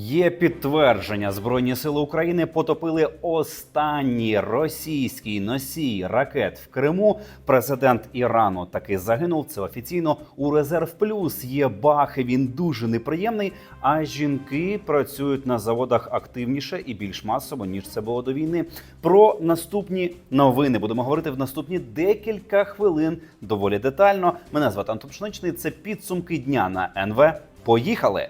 Є підтвердження, збройні сили України потопили останній російський носій ракет в Криму. Президент Ірану таки загинув. Це офіційно у резерв плюс. Є бахи. Він дуже неприємний. А жінки працюють на заводах активніше і більш масово ніж це було до війни. Про наступні новини будемо говорити в наступні декілька хвилин. Доволі детально. Мене звати Антон Пшеничний. Це підсумки дня на НВ. Поїхали.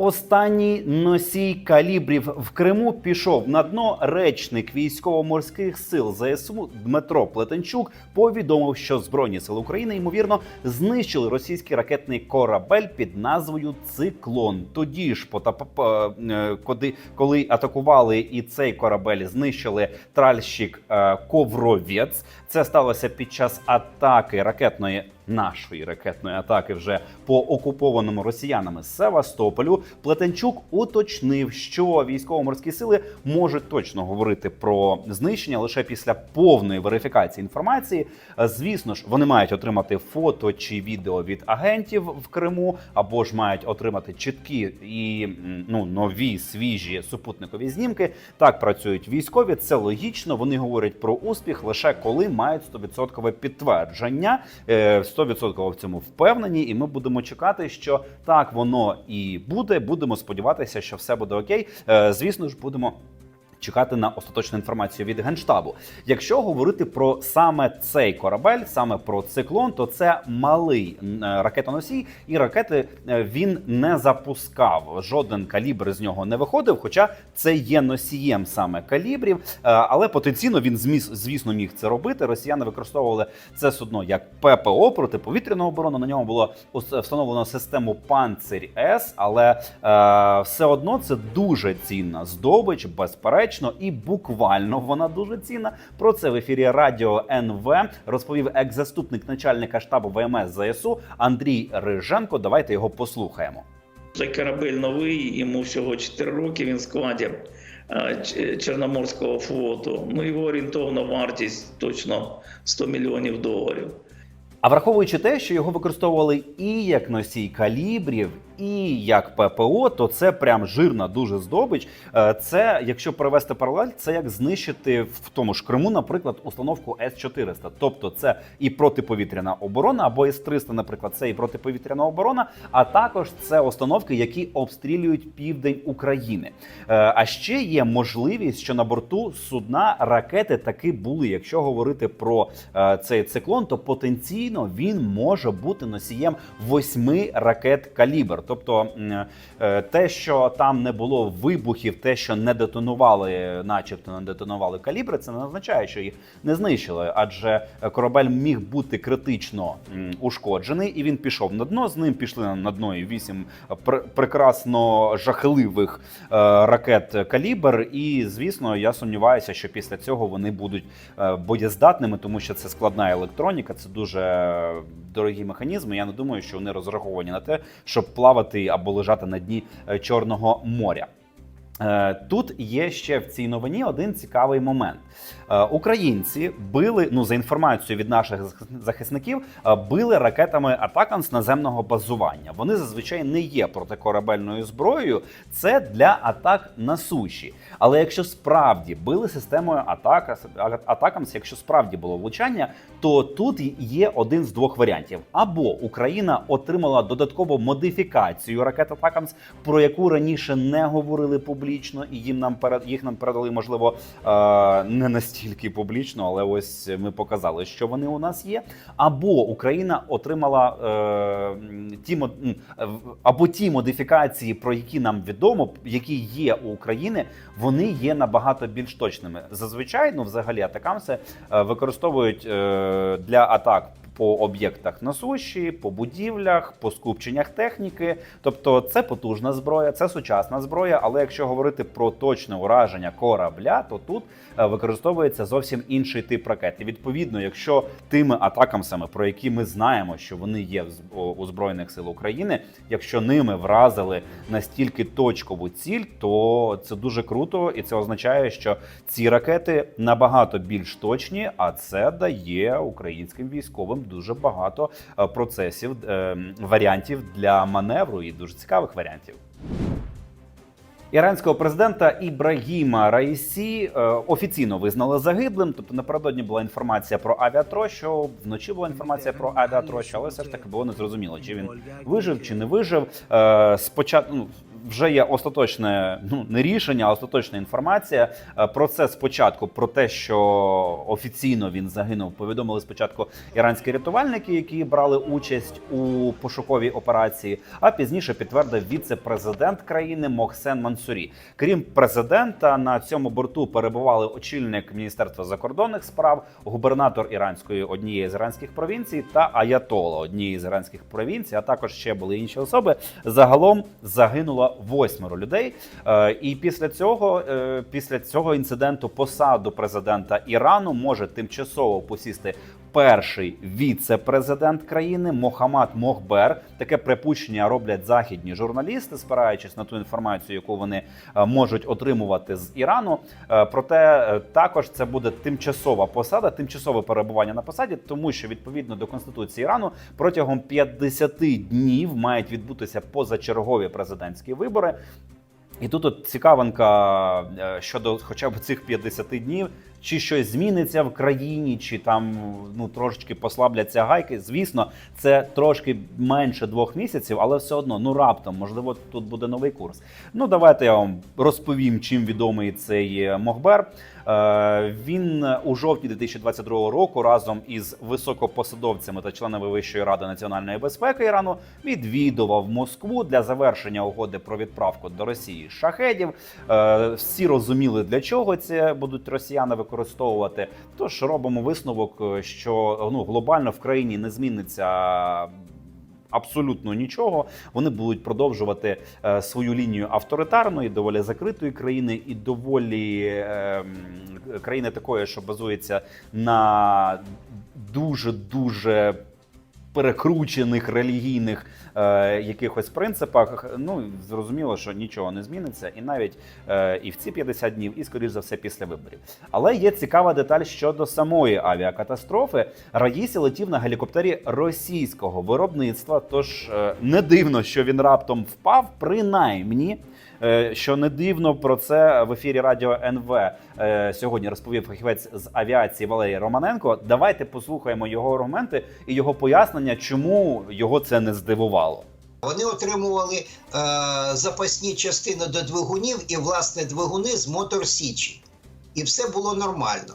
Останній носій калібрів в Криму пішов на дно. Речник військово-морських сил ЗСУ Дмитро Плетенчук повідомив, що збройні сили України ймовірно знищили російський ракетний корабель під назвою Циклон. Тоді ж потап... е, коли, коли атакували і цей корабель знищили тральщик е, Ковровець. Це сталося під час атаки ракетної нашої ракетної атаки вже по окупованому росіянами Севастополю. Плетенчук уточнив, що військово-морські сили можуть точно говорити про знищення лише після повної верифікації інформації. Е, Звісно ж, вони мають отримати фото чи відео від агентів в Криму, або ж мають отримати чіткі і ну нові свіжі супутникові знімки. Так працюють військові. Це логічно. Вони говорять про успіх лише коли мають 100% підтвердження. Е, 100% в цьому впевнені, і ми будемо чекати, що так воно і буде. Будемо сподіватися, що все буде окей. Е, Звісно ж, будемо. Чекати на остаточну інформацію від генштабу. Якщо говорити про саме цей корабель, саме про циклон, то це малий е, ракетоносій, і ракети е, він не запускав. Жоден калібр з нього не виходив. Хоча це є носієм саме калібрів, Е, але потенційно він зміс, звісно, міг це робити. Росіяни використовували це судно як ППО протиповітряну оборону. На ньому було встановлено систему Панцирь С, але е, все одно це дуже цінна здобич, безперечно, і буквально вона дуже цінна. Про це в ефірі Радіо НВ розповів екс-заступник начальника штабу ВМС ЗСУ Андрій Риженко. Давайте його послухаємо. Це корабель новий, йому всього 4 роки. Він в складі е, Чорноморського флоту. Ну його орієнтовна вартість точно 100 мільйонів доларів. А враховуючи те, що його використовували і як носій калібрів, і як ППО, то це прям жирна дуже здобич. Е, Це, якщо перевести паралель, це як знищити в тому ж Криму, наприклад, установку С-400. Тобто це і протиповітряна оборона, або С-300, наприклад, це і протиповітряна оборона, а також це установки, які обстрілюють південь України. Е, А ще є можливість, що на борту судна ракети таки були. Якщо говорити про е, цей циклон, то потенційно він може бути носієм восьми ракет калібр. Тобто е, те, що там не було вибухів, те, що не детонували, начебто не детонували калібри, це не означає, що їх не знищили, адже корабель міг бути критично ушкоджений, і він пішов на дно. З ним пішли на дно і вісім пр- прекрасно жахливих е, ракет калібр. І звісно, я сумніваюся, що після цього вони будуть е, боєздатними, тому що це складна електроніка, це дуже дорогі механізми. Я не думаю, що вони розраховані на те, щоб плавати або лежати на дні е, Чорного моря. Е, Тут є ще в цій новині один цікавий момент. Е, Українці били, ну за інформацією від наших захисників, е, били ракетами Атакамс наземного базування. Вони зазвичай не є протикорабельною зброєю. Це для атак на суші. Але якщо справді били системою атака Атакамс, якщо справді було влучання, то тут є один з двох варіантів: або Україна отримала додаткову модифікацію ракет Атакамс, про яку раніше не говорили публічно, і їм нам їх нам передали, можливо, е, не настільки публічно, але ось ми показали, що вони у нас є. Або Україна отримала е, ті або ті модифікації, про які нам відомо, які є у України, вони є набагато більш точними. Зазвичай, ну взагалі, атакамси е, використовують для атак. По об'єктах на суші, по будівлях, по скупченнях техніки. Тобто це потужна зброя, це сучасна зброя. Але якщо говорити про точне ураження корабля, то тут е, використовується зовсім інший тип ракет. І відповідно, якщо тими атакамсами, про які ми знаємо, що вони є у збройних сил України, якщо ними вразили настільки точкову ціль, то це дуже круто, і це означає, що ці ракети набагато більш точні, а це дає українським військовим дуже багато е, процесів, е, варіантів для маневру і дуже цікавих варіантів. Іранського президента Ібрагіма Раїсі е, офіційно визнали загиблим. Тобто напередодні була інформація про авіатрощу, вночі була інформація про авіатрощу, але все ж таки було незрозуміло, чи він вижив чи не вижив. Спочатку ну, вже є остаточне ну не рішення, а остаточна інформація. Е, Про це спочатку, про те, що офіційно він загинув, повідомили спочатку іранські рятувальники, які брали участь у пошуковій операції. А пізніше підтвердив віце-президент країни Мохсен Мансурі. Крім президента, на цьому борту перебували очільник міністерства закордонних справ, губернатор іранської однієї з іранських провінцій та аятола однієї з іранських провінцій. А також ще були інші особи. Загалом восьмеро людей. Е, І після цього, е, після цього інциденту, посаду президента Ірану може тимчасово посісти перший віце-президент країни Мохаммад Мохбер. Таке припущення роблять західні журналісти, спираючись на ту інформацію, яку вони е, можуть отримувати з Ірану. Е, Проте е, також це буде тимчасова посада, тимчасове перебування на посаді, тому що відповідно до конституції Ірану протягом 50 днів мають відбутися позачергові президентські вибори. І тут от цікавинка щодо хоча б цих 50 днів, чи щось зміниться в країні, чи там ну трошечки послабляться гайки. Звісно, це трошки менше двох місяців, але все одно, ну раптом, можливо, тут буде новий курс. Ну давайте я вам розповім, чим відомий цей Мохбер. Е, Він у жовтні 2022 року разом із високопосадовцями та членами Вищої ради національної безпеки Ірану відвідував Москву для завершення угоди про відправку до Росії шахедів. Е, Всі розуміли, для чого це будуть росіяни використовувати. Тож робимо висновок, е, що ну глобально в країні не зміниться. Абсолютно нічого. Вони будуть продовжувати е, свою лінію авторитарної, доволі закритої країни і доволі е, країни такої, що базується на дуже дуже перекручених релігійних е, якихось принципах. Ну зрозуміло, що нічого не зміниться, і навіть е, і в ці 50 днів, і скоріш за все після виборів. Але є цікава деталь щодо самої авіакатастрофи. Раїсі летів на гелікоптері російського виробництва. Тож е, не дивно, що він раптом впав, принаймні. Е, Що не дивно про це в ефірі радіо НВ е, сьогодні розповів фахівець з авіації Валерій Романенко. Давайте послухаємо його аргументи і його пояснення, чому його це не здивувало. Вони отримували е, запасні частини до двигунів і власне двигуни з Мотор Січі. І все було нормально.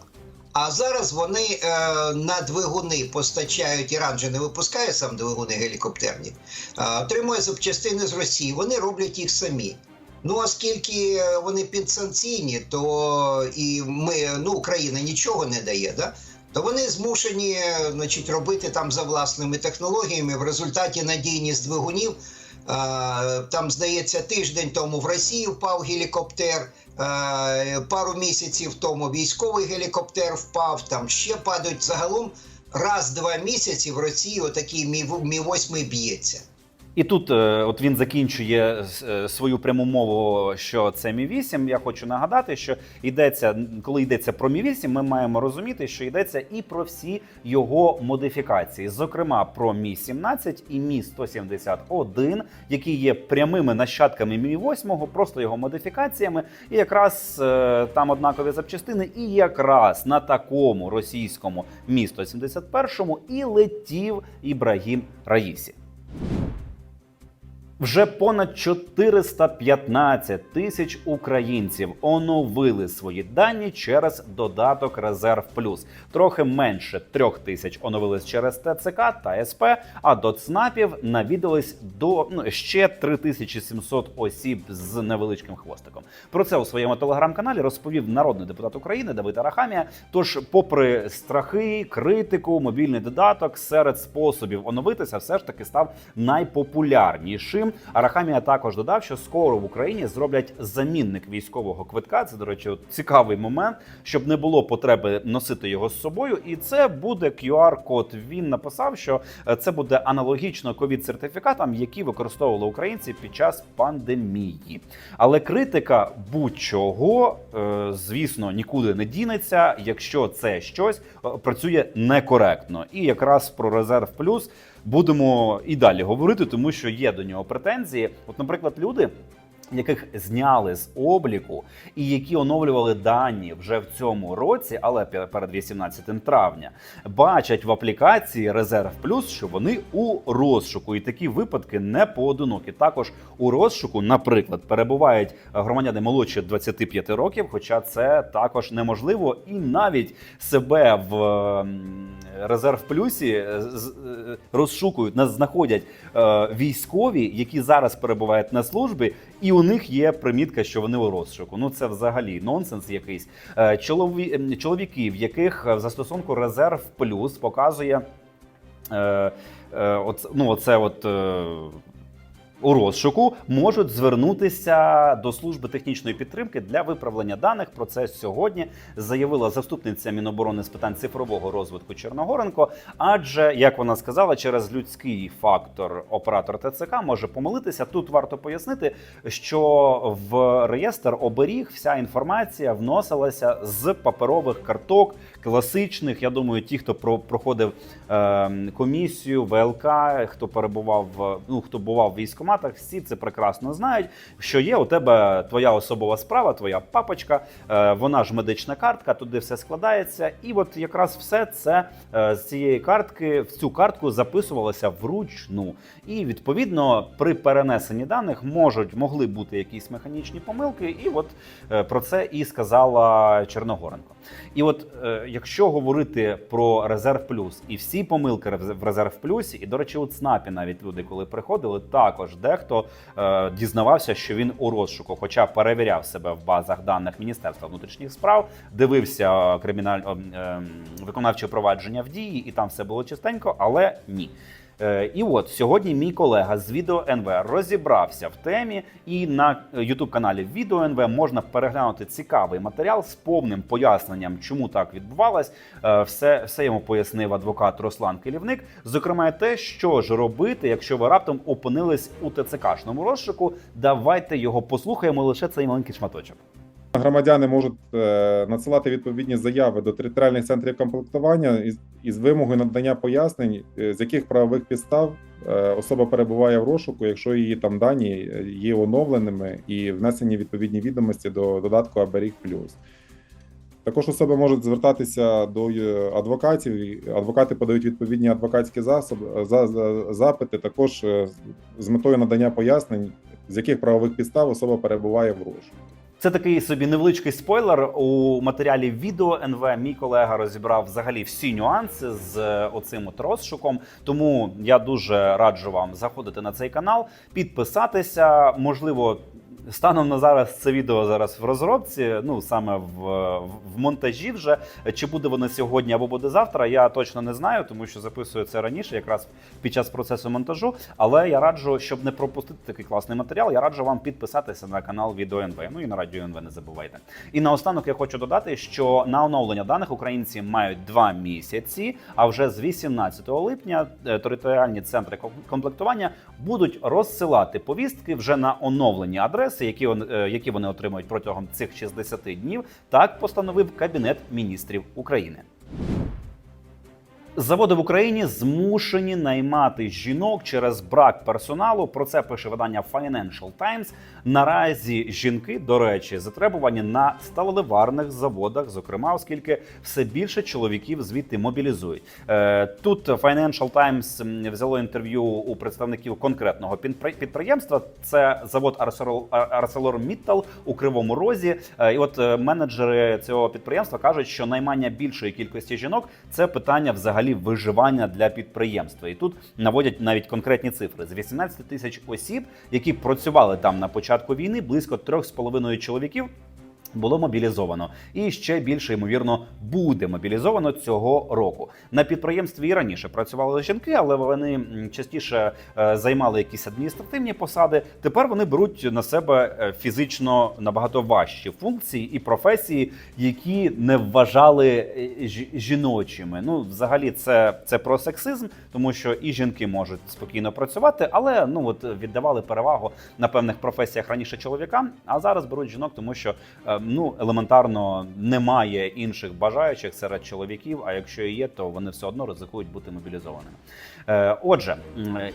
А зараз вони е, на двигуни постачають Іран же не випускає сам двигуни гелікоптерні, е, отримує запчастини з Росії. Вони роблять їх самі. Ну, оскільки вони підсанкційні, то і ми, ну, Україна нічого не дає, да? то вони змушені значить, робити там за власними технологіями. В результаті надійність двигунів. Там, здається, тиждень тому в Росії впав гелікоптер. Пару місяців тому військовий гелікоптер впав. Там ще падають загалом раз-два місяці в Росії отакий мі 8 б'ється. І тут, е, от він закінчує е, свою пряму мову, що це Мі 8 Я хочу нагадати, що йдеться, коли йдеться про Мі 8 ми маємо розуміти, що йдеться і про всі його модифікації, зокрема про Мі 17 і Мі 171 які є прямими нащадками Мі 8 просто його модифікаціями. І якраз е, там однакові запчастини, і якраз на такому російському Мі 171 і летів Ібрагім Раїсі. Вже понад 415 тисяч українців оновили свої дані через додаток Резерв Плюс. Трохи менше трьох тисяч оновились через ТЦК та СП. А до ЦНАПів навідались до ну, ще 3700 осіб з невеличким хвостиком. Про це у своєму телеграм-каналі розповів народний депутат України Давид Арахамія. Тож, попри страхи, критику, мобільний додаток серед способів оновитися, все ж таки став найпопулярнішим. Режим. Арахамія також додав, що скоро в Україні зроблять замінник військового квитка. Це, до речі, цікавий момент, щоб не було потреби носити його з собою. І це буде QR-код. Він написав, що е, це буде аналогічно ковід-сертифікатам, які використовували українці під час пандемії. Але критика будь-чого, е, звісно, нікуди не дінеться, якщо це щось е, працює некоректно. І якраз про резерв плюс будемо і далі говорити, тому що є до нього претензії. От, наприклад, люди. Яких зняли з обліку і які оновлювали дані вже в цьому році, але перед 18 травня, бачать в аплікації Резерв Плюс, що вони у розшуку, і такі випадки не поодинокі. Також у розшуку, наприклад, перебувають громадяни молодші 25 років, хоча це також неможливо, і навіть себе в ем, резерв плюсі розшукують, нас знаходять е, військові, які зараз перебувають на службі, і у них є примітка, що вони у розшуку. Ну це взагалі нонсенс якийсь. Е, Чолові... Чоловіки, в яких в застосунку резерв плюс показує. Е, е, оце, ну, оце от. Е, у розшуку можуть звернутися до служби технічної підтримки для виправлення даних. Про це сьогодні заявила заступниця Міноборони з питань цифрового розвитку Чорногоренко. Адже, як вона сказала, через людський фактор оператор ТЦК може помилитися. Тут варто пояснити, що в реєстр оберіг вся інформація вносилася з паперових карток, класичних. Я думаю, ті, хто про- проходив е, комісію, ВЛК, хто перебував, ну хто бував в військкоматах, всі це прекрасно знають. Що є у тебе твоя особова справа, твоя папочка, е, вона ж медична картка, туди все складається. І от якраз все це е, з цієї картки в цю картку записувалося вручну. І відповідно при перенесенні даних можуть могли бути якісь механічні помилки, і от е, про це і сказала Чорногоренко. І от якщо говорити про резерв плюс і всі помилки в резерв плюсі, і до речі, у ЦНАПі навіть люди, коли приходили, також дехто е, дізнавався, що він у розшуку, хоча перевіряв себе в базах даних Міністерства внутрішніх справ, дивився криміналь е, е, виконавче провадження в дії, і там все було чистенько, але ні. Е, І от сьогодні мій колега з відео НВ розібрався в темі, і на youtube каналі Відео НВ можна переглянути цікавий матеріал з повним поясненням, чому так відбувалось. Е, Все, все йому пояснив адвокат Руслан Келівник. Зокрема, те, що ж робити, якщо ви раптом опинились у ТЦКшному розшуку. Давайте його послухаємо лише цей маленький шматочок. Громадяни можуть е, надсилати відповідні заяви до територіальних центрів комплектування із, вимогою надання пояснень, е, з яких правових підстав е, особа перебуває в розшуку, якщо її там дані є оновленими і внесені відповідні відомості до додатку Аберіг Плюс. Також особи можуть звертатися до адвокатів. Адвокати подають відповідні адвокатські запити, також з метою надання пояснень, з яких правових підстав особа перебуває в розшуку. Це такий собі невеличкий спойлер. У матеріалі відео НВ мій колега розібрав взагалі всі нюанси з е, оцим от розшуком. Тому я дуже раджу вам заходити на цей канал, підписатися. Можливо, станом на зараз це відео зараз в розробці. Ну саме в, в, монтажі вже чи буде воно сьогодні або буде завтра. Я точно не знаю, тому що записую це раніше, якраз під час процесу монтажу. Але я раджу, щоб не пропустити такий класний матеріал. Я раджу вам підписатися на канал Відео НВ. Ну і на радіо НВ не забувайте. І наостанок я хочу додати, що на оновлення даних українці мають два місяці. А вже з 18 липня е, територіальні центри комплектування будуть розсилати повістки вже на оновлені адреси, які он- е, які вони отримують протягом цих 60 днів. Так постановив Кабінет міністрів України. Заводи в Україні змушені наймати жінок через брак персоналу. Про це пише видання Financial Times. Наразі жінки, до речі, затребувані на сталеливарних заводах, зокрема, оскільки все більше чоловіків звідти мобілізують. Е, Тут Financial Times взяло інтерв'ю у представників конкретного підприємства. Це завод Arcelor- ArcelorMittal у Кривому Розі. Е, І от е, менеджери цього підприємства кажуть, що наймання більшої кількості жінок це питання взагалі виживання для підприємства. І тут наводять навіть конкретні цифри: з 18 тисяч осіб, які працювали там на початку війни, близько 3,5 чоловіків було мобілізовано і ще більше ймовірно буде мобілізовано цього року. На підприємстві і раніше працювали жінки, але вони частіше е, займали якісь адміністративні посади. Тепер вони беруть на себе е, фізично набагато важчі функції і професії, які не вважали е, жіночими. Ну, взагалі, це, це про сексизм, тому що і жінки можуть спокійно працювати, але ну от віддавали перевагу на певних професіях раніше чоловікам, а зараз беруть жінок, тому що ну елементарно немає інших бажаючих серед чоловіків. А якщо і є, то вони все одно ризикують бути мобілізованими. Е, Отже,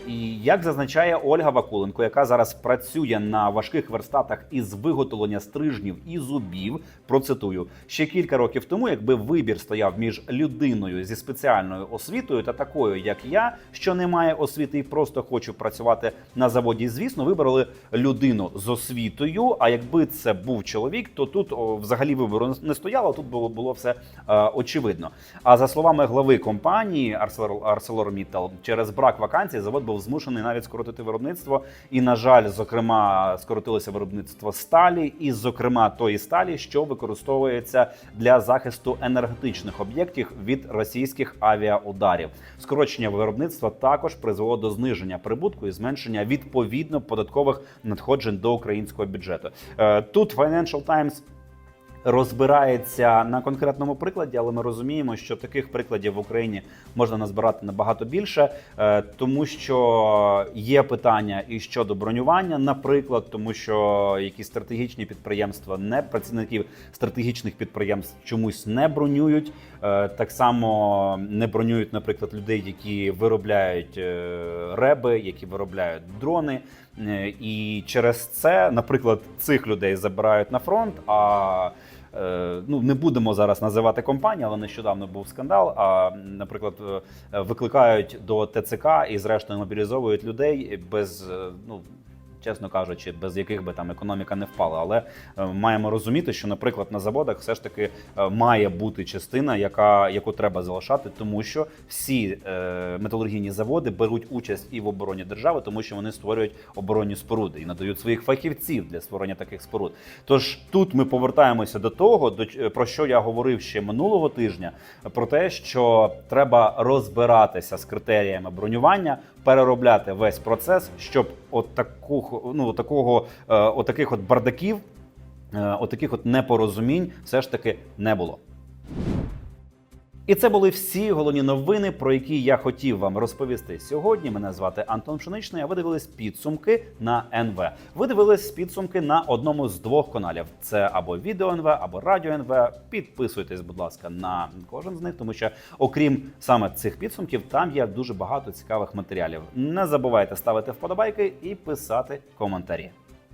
і як зазначає Ольга Вакуленко, яка зараз працює на важких верстатах із виготовлення стрижнів і зубів, процитую ще кілька років тому, якби вибір стояв між людиною зі спеціальною освітою та такою, як я, що не має освіти і просто хочу працювати на заводі. Звісно, вибрали людину з освітою. А якби це був чоловік, то тут о, взагалі вибору не стояло. Тут було було все е, очевидно. А за словами глави компанії Arcelor- ArcelorMittal, через брак вакансій завод був змушений навіть скоротити виробництво. І, на жаль, зокрема, скоротилося виробництво сталі, і, зокрема, тої сталі, що використовується для захисту енергетичних об'єктів від російських авіаударів. Скорочення виробництва також призвело до зниження прибутку і зменшення відповідно податкових надходжень до українського бюджету. Е, Тут Financial Times розбирається на конкретному прикладі, але ми розуміємо, що таких прикладів в Україні можна назбирати набагато більше, е, тому що є питання і щодо бронювання, наприклад, тому що якісь стратегічні підприємства не працівників стратегічних підприємств чомусь не бронюють. Е, Так само не бронюють, наприклад, людей, які виробляють е, реби, які виробляють дрони. Е, І через це, наприклад, цих людей забирають на фронт. А е, ну не будемо зараз називати компанії, але нещодавно був скандал. А наприклад, е, викликають до ТЦК і зрештою мобілізовують людей без ну. Чесно кажучи, без яких би там економіка не впала, але е, маємо розуміти, що, наприклад, на заводах все ж таки е, має бути частина, яка яку треба залишати, тому що всі е, металургійні заводи беруть участь і в обороні держави, тому що вони створюють оборонні споруди і надають своїх фахівців для створення таких споруд. Тож тут ми повертаємося до того, до ч- про що я говорив ще минулого тижня, про те, що треба розбиратися з критеріями бронювання, переробляти весь процес, щоб от таку, ну, такого, е, от таких от бардаків, е, от таких от непорозумінь все ж таки не було. І це були всі головні новини, про які я хотів вам розповісти сьогодні. Мене звати Антон Пшеничний. А ви дивились підсумки на НВ. Ви дивились підсумки на одному з двох каналів: це або відео НВ, або радіо НВ. Підписуйтесь, будь ласка, на кожен з них, тому що окрім саме цих підсумків, там є дуже багато цікавих матеріалів. Не забувайте ставити вподобайки і писати коментарі.